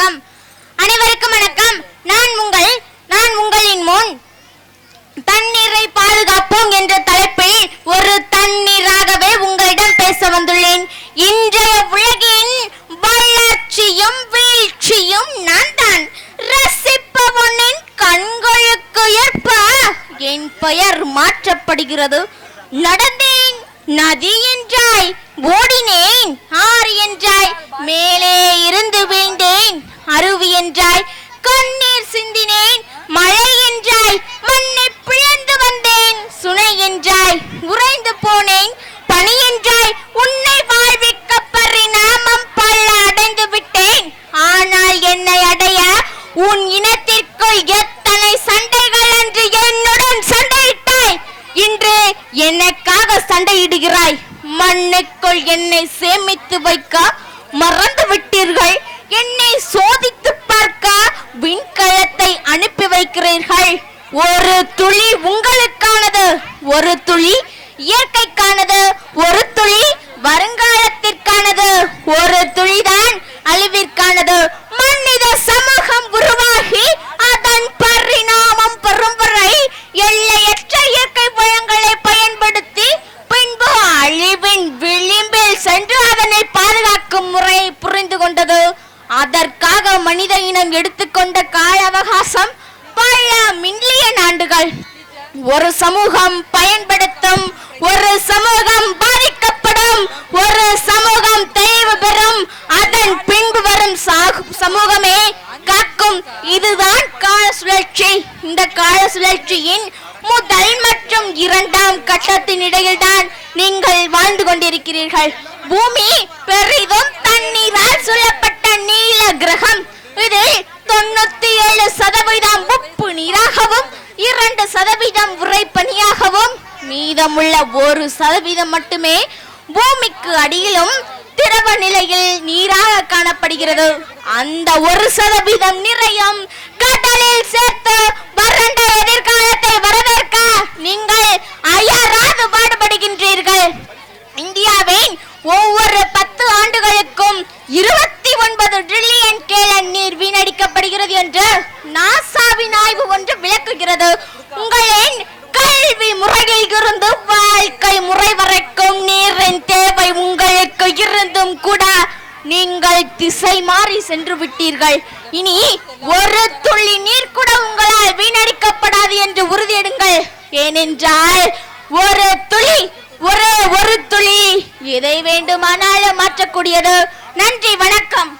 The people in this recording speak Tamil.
வணக்கம். அனைவருக்கும் வணக்கம். நான் உங்கள் நான் உங்களின் முன். தண்ணீரை பாதுகாப்போம் என்ற தலைப்பில் ஒரு தண்ணீராகவே உங்களிடம் பேச வந்துள்ளேன். இன்றைய உலகின் வளர்ச்சியும் வீழ்ச்சியும் நான் தான். ரசிப்பவனின் கண்களுக்கு ஏற்ப என் பெயர் மாற்றப்படுகிறது. நடந்தேன் நதி என்றாய் ஓடினேன் ஆறு என்றாய் மேல் என்றாய் கண்ணீர் சிந்தினேன் மழை என்றாய் மண்ணை பிளந்து வந்தேன் சுனை என்றாய் உறைந்து போனேன் பணி என்றாய் உன்னை வாழ்விக்க பரிணாமம் பல அடைந்து விட்டேன். ஆனால் என்னை அடைய உன் இனத்திற்குள் எத்தனை சண்டைகள் என்று என்னுடன் சண்டையிட்டாய்? இன்று எனக்காக சண்டையிடுகிறாய்? மண்ணுக்குள் என்னை சேமித்து வைக்க மறந்து விட்டீர்கள் என்னை சோ அனுப்பி ஒரு துளி உங்களுக்கானது ஒரு துளி இயற்கைக்கானது ஒரு துளி வருங்காலத்திற்கானது ஒரு துளிதான் அழிவிற்கானது. மனித சமூகம் உருவாகி அதன் பரிணாமம் பெறும் வரை எல்லையற்ற இயற்கை வளங்களை பயன்படுத்தி பின்பு அழிவின் விளிம்பில் சென்று அதனை பாதுகாக்கும் முறை புரிந்து கொண்டது. அதற்காக மனித இனம் எடுத்துக்கொண்ட கால அவகாசம் பல மில்லியன் ஆண்டுகள் ஒரு சமூகம் பயன்படுத்தும் ஒரு சமூகம் பாதிக்கப்படும் ஒரு சமூகம் தெளிவு பெறும் அதன் பின்பு வரும் சமூகமே காக்கும். இதுதான் கால சுழற்சி. இந்த கால சுழற்சியின் முதல் மற்றும் இரண்டாம் கட்டத்தின் இடையில்தான் நீங்கள் வாழ்ந்து கொண்டிருக்கிறீர்கள். பூமி பெரிதும் தண்ணீரால் சூழப்பட்ட சதவீதம் உறைபனியாகவும் மீதமுள்ள ஒரு சதவீதம் மட்டுமே பூமிக்கு அடியிலும் திரவ நிலையில் நீராக காணப்படுகிறது. அந்த ஒரு சதவீதம் நிறையும் கடலில் சேர்த்து வறண்ட எதிர்காலத்தை வரவேற்க நீங்கள் அயராது பாடுபடுகின்றீர்கள். இந்தியாவின் ஒவ்வொரு பத்து ஆண்டுகளுக்கும் இருபத்தி ஒன்பது ட்ரில்லியன் கேலன் நீர் வீணடிக்கப்படுகிறது என்று நாசாவின் ஆய்வு ஒன்று விளக்குகிறது. திசை மாறி சென்று விட்டீர்கள். இனி ஒரு துளி நீர் கூட உங்களால் வீணடிக்கப்படாது என்று உறுதியிடுங்கள். ஏனென்றால் ஒரு துளி ஒரே ஒரு துளி. எதை வேண்டுமானாலும் மாற்றக்கூடியது. நன்றி வணக்கம்.